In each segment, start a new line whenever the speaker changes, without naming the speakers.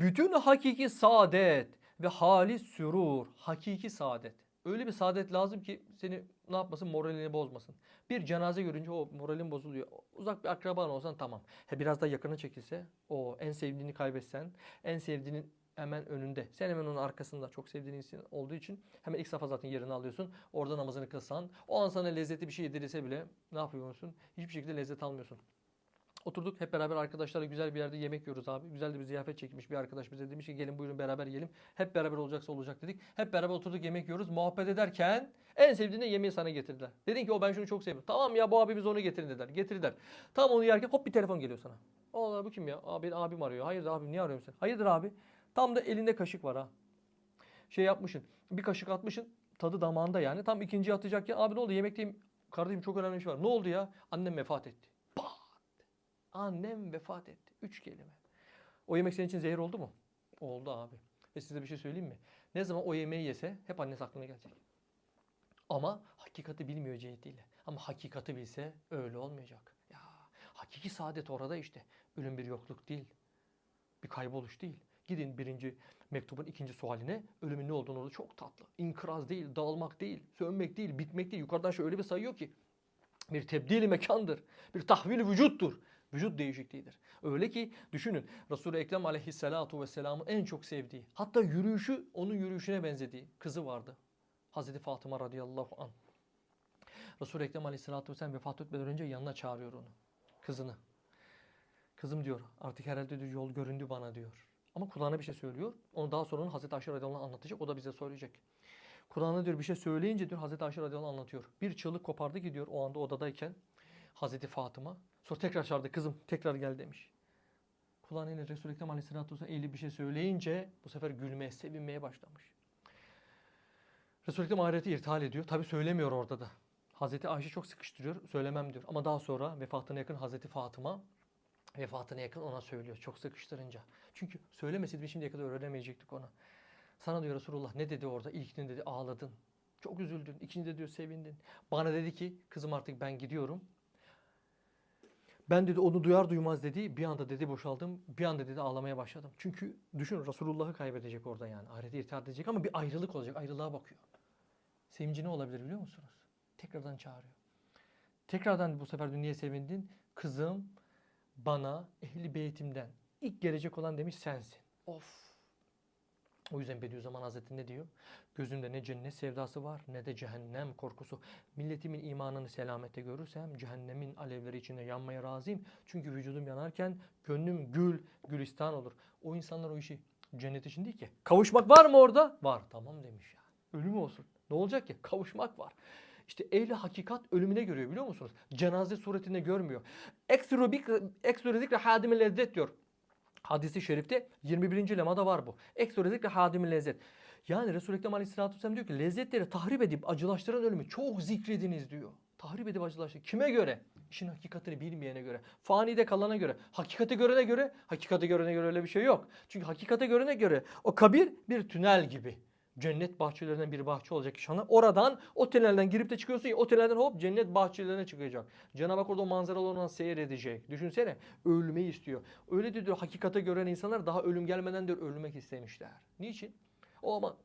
Bütün hakiki saadet ve halis sürur. Hakiki saadet. Öyle bir saadet lazım ki seni ne yapmasın moralini bozmasın. Bir cenaze görünce o moralin bozuluyor. Uzak bir akraban olsan tamam. He biraz da yakına çekilse o en sevdiğini kaybetsen en sevdiğinin hemen önünde. Sen hemen onun arkasında çok sevdiğin insan olduğu için hemen ilk safa zaten yerini alıyorsun. Orada namazını kılsan o an sana lezzetli bir şey yedirilse bile ne yapıyorsun? Hiçbir şekilde lezzet almıyorsun. Oturduk hep beraber arkadaşlarla güzel bir yerde yemek yiyoruz abi. Güzel de bir ziyafet çekmiş bir arkadaş bize demiş ki gelin buyurun beraber yiyelim. Hep beraber olacaksa olacak dedik. Hep beraber oturduk yemek yiyoruz. Muhabbet ederken en sevdiğinde yemeği sana getirdiler. Dedin ki o ben şunu çok seviyorum. Tamam ya bu abimiz onu getirin dediler. Getirdiler. Tam onu yerken hop bir telefon geliyor sana. Allah bu kim ya? Abi abim arıyor. Hayırdır abi niye arıyorsun sen? Hayırdır abi? Tam da elinde kaşık var ha. Şey yapmışsın. Bir kaşık atmışsın. Tadı damağında yani. Tam ikinciyi atacakken abi ne oldu yemekteyim. Kardeşim çok önemli bir şey var. Ne oldu ya? Annem vefat etti. Annem vefat etti. Üç kelime. O yemek senin için zehir oldu mu? Oldu abi. Ve size bir şey söyleyeyim mi? Ne zaman o yemeği yese hep annesi aklına gelecek. Ama hakikati bilmiyor cihetiyle. Ama hakikati bilse öyle olmayacak. Ya hakiki saadet orada işte. Ölüm bir yokluk değil. Bir kayboluş değil. Gidin birinci mektubun ikinci sualine ölümün ne olduğunu orada çok tatlı. İnkıraz değil, dağılmak değil, sönmek değil, bitmek değil. Yukarıdan şöyle bir sayıyor ki bir tebdili mekandır. Bir tahvil vücuttur. Vücut değişikliğidir. Öyle ki düşünün Resul-i Ekrem aleyhissalatu vesselamın en çok sevdiği hatta yürüyüşü onun yürüyüşüne benzediği kızı vardı. Hazreti Fatıma radıyallahu an. Resul-i Ekrem aleyhissalatu vesselam vefat etmeden önce yanına çağırıyor onu. Kızını. Kızım diyor artık herhalde diyor, yol göründü bana diyor. Ama kulağına bir şey söylüyor. Onu daha sonra Hazreti Ayşe radıyallahu anh anlatacak. O da bize söyleyecek. Kulağına diyor bir şey söyleyince diyor Hazreti Ayşe radıyallahu anh anlatıyor. Bir çığlık kopardı ki diyor o anda odadayken Hazreti Fatıma. Sonra tekrar çağırdı kızım tekrar gel demiş. Kulağına Resul-i Ekrem aleyhissalatü vesselam eğilip bir şey söyleyince bu sefer gülmeye, sevinmeye başlamış. Resul-i Ekrem ahireti irtihal ediyor. Tabi söylemiyor orada da. Hazreti Ayşe çok sıkıştırıyor. Söylemem diyor. Ama daha sonra vefatına yakın Hazreti Fatıma vefatına yakın ona söylüyor. Çok sıkıştırınca. Çünkü söylemeseydi şimdiye kadar öğrenemeyecektik ona. Sana diyor Resulullah ne dedi orada? İlkini dedi ağladın. Çok üzüldün. İkincide diyor sevindin. Bana dedi ki kızım artık ben gidiyorum. Ben dedi onu duyar duymaz dedi bir anda dedi boşaldım. Bir anda dedi ağlamaya başladım. Çünkü düşün Resulullah'ı kaybedecek orada yani. Ahirete irtihat edecek ama bir ayrılık olacak. Ayrılığa bakıyor. Sevinci ne olabilir biliyor musunuz? Tekrardan çağırıyor. Tekrardan bu sefer niye sevindin? Kızım bana ehli beytimden ilk gelecek olan demiş sensin. Of. O yüzden Bediüzzaman Hazretleri ne diyor? Gözümde ne cennet sevdası var ne de cehennem korkusu. Milletimin imanını selamette görürsem cehennemin alevleri içinde yanmaya razıyım. Çünkü vücudum yanarken gönlüm gül, gülistan olur. O insanlar o işi cennet için değil ki. Kavuşmak var mı orada? Var. Tamam demiş ya. Ölüm olsun. Ne olacak ki? Kavuşmak var. İşte ehli hakikat ölümüne görüyor biliyor musunuz? Cenaze suretinde görmüyor. Ekstra zikre hadime lezzet diyor. Hadisi şerifte 21. lemada var bu. Ekstra zikre hadime lezzet. Yani Resul-i Ekrem Aleyhisselatü Vesselam diyor ki lezzetleri tahrip edip acılaştıran ölümü çok zikrediniz diyor. Tahrip edip acılaştır. Kime göre? İşin hakikatini bilmeyene göre. Fanide kalana göre. Hakikate görene göre. Hakikate görene göre öyle bir şey yok. Çünkü hakikate görene göre o kabir bir tünel gibi cennet bahçelerinden bir bahçe olacak inşallah. Oradan o tünelden girip de çıkıyorsun ya o hop cennet bahçelerine çıkacak. Cenab-ı Hak orada o manzaralarından seyredecek. Düşünsene ölmeyi istiyor. Öyle de diyor hakikate gören insanlar daha ölüm gelmeden diyor ölmek istemişler. Niçin? O ama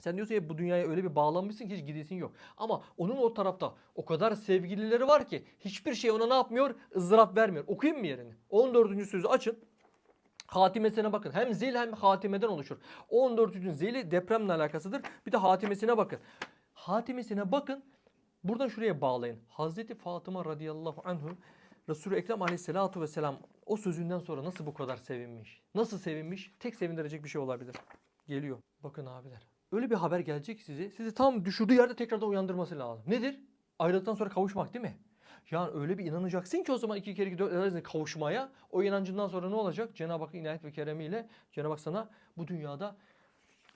sen diyorsun ya bu dünyaya öyle bir bağlanmışsın ki hiç gidesin yok. Ama onun o tarafta o kadar sevgilileri var ki hiçbir şey ona ne yapmıyor? ızdırap vermiyor. Okuyayım mı yerini? 14. sözü açın. Hatimesine bakın. Hem zil hem hatimeden oluşur. 14. zili depremle alakasıdır. Bir de hatimesine bakın. Hatimesine bakın. Buradan şuraya bağlayın. Hazreti Fatıma radıyallahu anhu Resulü Ekrem aleyhissalatu vesselam o sözünden sonra nasıl bu kadar sevinmiş? Nasıl sevinmiş? Tek sevindirecek bir şey olabilir. Geliyor. Bakın abiler. Öyle bir haber gelecek size. Sizi tam düşürdüğü yerde tekrardan uyandırması lazım. Nedir? Ayrılıktan sonra kavuşmak değil mi? Yani öyle bir inanacaksın ki o zaman iki kere dört edersin kavuşmaya. O inancından sonra ne olacak? Cenab-ı Hakk'ın inayet ve keremiyle Cenab-ı Hak sana bu dünyada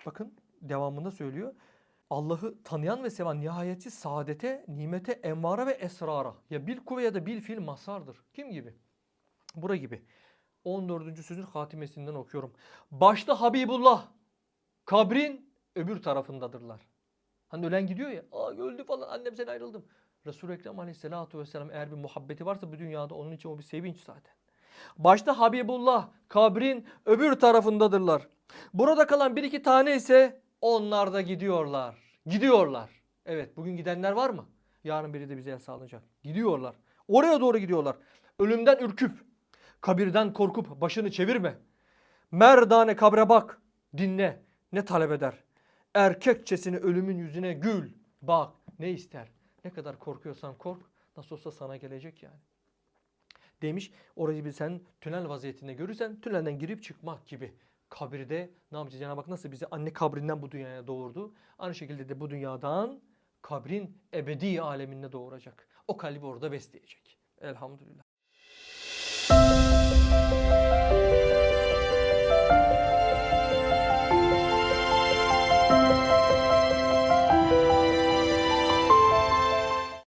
bakın devamında söylüyor. Allah'ı tanıyan ve seven nihayetsiz saadete, nimete, envara ve esrara. Ya bil kuvve ya da bil fil masardır. Kim gibi? Bura gibi. 14. sözün hatimesinden okuyorum. Başta Habibullah, kabrin öbür tarafındadırlar. Hani ölen gidiyor ya, aa öldü falan annem sen ayrıldım. Resul-i Ekrem aleyhissalatu vesselam eğer bir muhabbeti varsa bu dünyada onun için o bir sevinç zaten. Başta Habibullah kabrin öbür tarafındadırlar. Burada kalan bir iki tane ise onlar da gidiyorlar. Gidiyorlar. Evet bugün gidenler var mı? Yarın biri de bize el sağlayacak. Gidiyorlar. Oraya doğru gidiyorlar. Ölümden ürküp, kabirden korkup başını çevirme. Merdane kabre bak, dinle, ne talep eder. Erkekçesini ölümün yüzüne gül, bak, ne ister. Ne kadar korkuyorsan kork, nasıl olsa sana gelecek yani. Demiş, orayı bir sen tünel vaziyetinde görürsen tünelden girip çıkmak gibi. Kabirde ne yapacağız Cenab-ı Hak nasıl bizi anne kabrinden bu dünyaya doğurdu. Aynı şekilde de bu dünyadan kabrin ebedi aleminde doğuracak. O kalbi orada besleyecek. Elhamdülillah.